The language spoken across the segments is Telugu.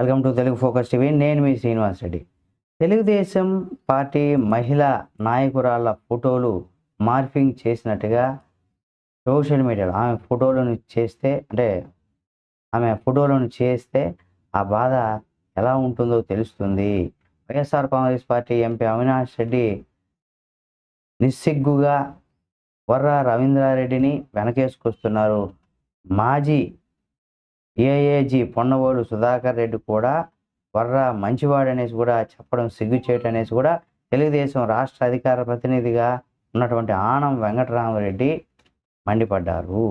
Welcome to Telugu focus TV. నేను మీ శ్రీనివాస్ రెడ్డి. తెలుగుదేశం పార్టీ మహిళా నాయకురాళ్ళ ఫోటోలు మార్ఫింగ్ చేసినట్టుగా సోషల్ మీడియాలో ఆమె ఫోటోలను చేస్తే అంటే ఆమె ఫోటోలను చేస్తే ఆ బాధ ఎలా ఉంటుందో తెలుస్తుంది. YSR Congress party MP Avinash Reddy నిస్సిగ్గుగా వర్ర రవీంద్రారెడ్డిని వెనకేసుకొస్తున్నారు. మాజీ ఏఏజీ పొన్నవోలు సుధాకర్ రెడ్డి కూడా మంచివాడు మంచివాడనేసి కూడా చెప్పడం సిగ్గుచేటు అనేసి కూడా తెలుగుదేశం రాష్ట్ర అధికార ప్రతినిధిగా ఉన్నటువంటి ఆనం వెంకటరామరెడ్డి మండిపడ్డారు.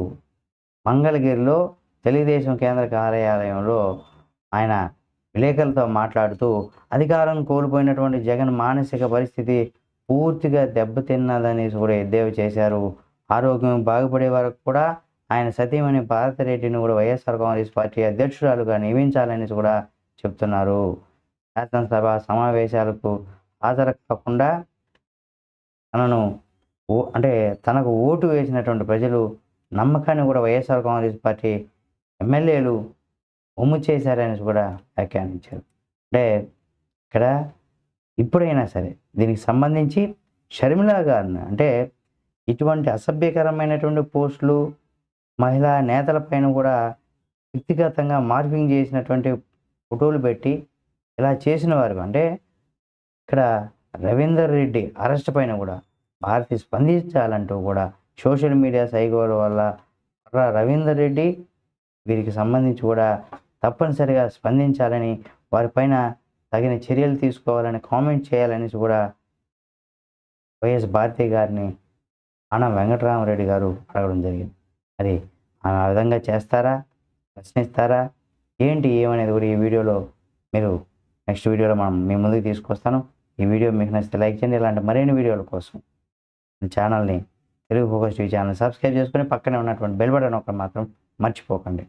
మంగళగిరిలో తెలుగుదేశం కేంద్ర కార్యాలయంలో ఆయన విలేకరులతో మాట్లాడుతూ అధికారం కోల్పోయినటువంటి జగన్ మానసిక పరిస్థితి పూర్తిగా దెబ్బతిన్నదనేసి కూడా ఎద్దేవి చేశారు. ఆరోగ్యం బాగుపడే వరకు కూడా ఆయన సతీమణి భారతిరెడ్డిని కూడా వైఎస్ఆర్ కాంగ్రెస్ పార్టీ అధ్యక్షురాలుగా నియమించాలనేసి కూడా చెప్తున్నారు. శాసనసభ సమావేశాలకు హాజరు కాకుండా తనను ఓ అంటే తనకు ఓటు వేసినటువంటి ప్రజలు నమ్మకాన్ని కూడా వైఎస్ఆర్ కాంగ్రెస్ పార్టీ ఎమ్మెల్యేలు ఒమ్ము చేశారని కూడా వ్యాఖ్యానించారు. అంటే ఇక్కడ ఇప్పుడైనా సరే దీనికి సంబంధించి షర్మిలా గారిని అంటే ఇటువంటి అసభ్యకరమైనటువంటి పోస్టులు మహిళా నేతలపైన కూడా వ్యక్తిగతంగా మార్పింగ్ చేసినటువంటి ఫోటోలు పెట్టి ఇలా చేసిన వారు. అంటే ఇక్కడ రవీందర్ రెడ్డి అరెస్ట్ పైన కూడా భారతి స్పందించాలంటూ కూడా సోషల్ మీడియా సైగోల వల్ల రవీందర్ రెడ్డి వీరికి సంబంధించి కూడా తప్పనిసరిగా స్పందించాలని వారిపైన తగిన చర్యలు తీసుకోవాలని కామెంట్ చేయాలనేసి కూడా వైఎస్ భారతి గారిని అన్న వెంకటరామరెడ్డి గారు అడగడం జరిగింది. మరి ఆ విధంగా చేస్తారా? ప్రశ్నిస్తారా? ఏంటి ఏమనేది కూడా ఈ వీడియోలో మీరు నెక్స్ట్ వీడియోలో మనం మీ ముందుకు తీసుకొస్తాను. ఈ వీడియో మీకు నచ్చితే లైక్ చేయండి. ఇలాంటి మరిన్ని వీడియోల కోసం ఛానల్ని Telugu focus TV channel subscribe చేసుకొని పక్కనే ఉన్నటువంటి బెల్ బటన్ ఒకటి మాత్రం మర్చిపోకండి.